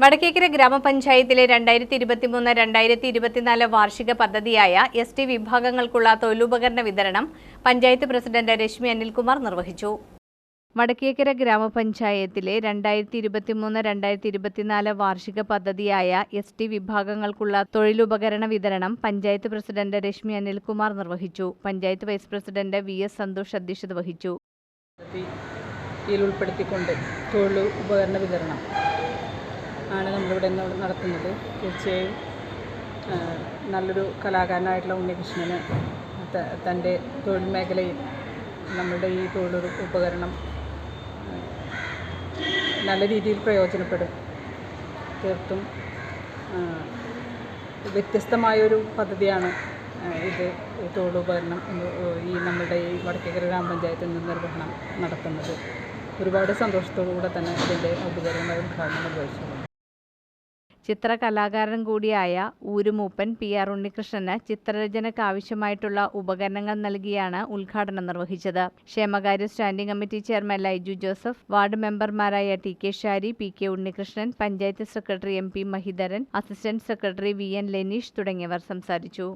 വടക്കേക്കര ഗ്രാമപഞ്ചായത്തിലെ രണ്ടായിരത്തി ഇരുപത്തിമൂന്ന് രണ്ടായിരത്തി ഇരുപത്തിനാല് വാർഷിക പദ്ധതിയായ എസ് ടി വിഭാഗങ്ങൾക്കുള്ള തൊഴിലുപകരണ വിതരണം പഞ്ചായത്ത് പ്രസിഡന്റ് രശ്മി അനിൽകുമാർ നിർവഹിച്ചു. വടക്കേക്കര ഗ്രാമപഞ്ചായത്തിലെ രണ്ടായിരത്തി ഇരുപത്തിമൂന്ന് രണ്ടായിരത്തി ഇരുപത്തിനാല് വാർഷിക പദ്ധതിയായ എസ് ടി വിഭാഗങ്ങൾക്കുള്ള തൊഴിലുപകരണ വിതരണം പഞ്ചായത്ത് പ്രസിഡന്റ് രശ്മി അനിൽകുമാർ നിർവഹിച്ചു. Panchayat vice president V S Santhosh അധ്യക്ഷത വഹിച്ചു. ഉൾപ്പെടുത്തിക്കൊണ്ട് തൊഴിൽ വിതരണം. ആണ് നമ്മളിവിടെ നടത്തുന്നത്. തീർച്ചയായും നല്ലൊരു കലാകാരനായിട്ടുള്ള ഉണ്ണികൃഷ്ണന് തന്റെ തൊഴിൽ മേഖലയിൽ നമ്മളുടെ ഈ തൊഴിലൊരു ഉപകരണം നല്ല രീതിയിൽ പ്രയോജനപ്പെടും. തീർത്തും വ്യത്യസ്തമായൊരു പദ്ധതിയാണ് ഇത് തൊഴിലുപകരണം ഈ നമ്മളുടെ ഈ വടക്കേക്കര ഗ്രാമപഞ്ചായത്തിൽ നിന്ന് നിർവഹണം നടത്തുന്നത്. ഒരുപാട് സന്തോഷത്തോടു കൂടെ തന്നെ ഇതിന്റെ ഔപചാരികമായ ഉദ്ഘാടനം നിർവഹിച്ചു ചിത്രകലാകാരൻ കൂടിയായ ഊരുമൂപ്പൻ പി ആർ ഉണ്ണികൃഷ്ണന് ചിത്രരചനയ്ക്ക് ആവശ്യമായിട്ടുള്ള ഉപകരണങ്ങൾ നൽകിയാണ് ഉദ്ഘാടനം നിർവഹിച്ചത്. ക്ഷേമകാര്യ standing committee chairman Laiju Joseph ward മെമ്പർമാരായ T K Shari P K Unnikrishnan panchayat secretary M P Mahidharan assistant secretary V N Leneesh തുടങ്ങിയവർ സംസാരിച്ചു.